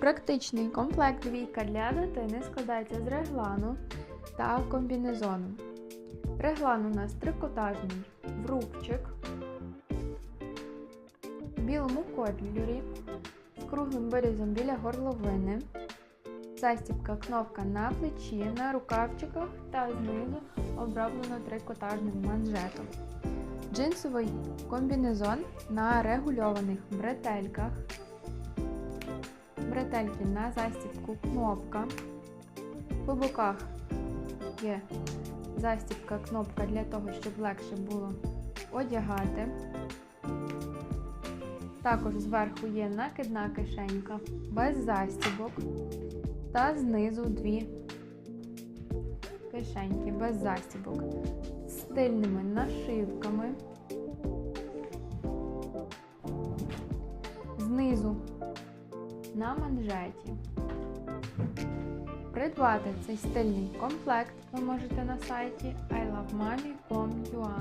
Практичний комплект двійка для дитини складається з реглану та комбінезону. Реглан у нас трикотажний в рубчик, в білому кольорі, з круглим вирізом біля горловини, застібка кнопка на плечі, на рукавчиках та знизу оброблено трикотажним манжетом. Джинсовий комбінезон на регульованих бретельках, бретельки на застібку кнопка. По боках є застібка кнопка для того, щоб легше було одягати. Також зверху є накидна кишенька без застібок та знизу дві кишеньки без застібок з стильними нашивками. На манжеті. Придбати цей стильний комплект ви можете на сайті ilovemami.com.ua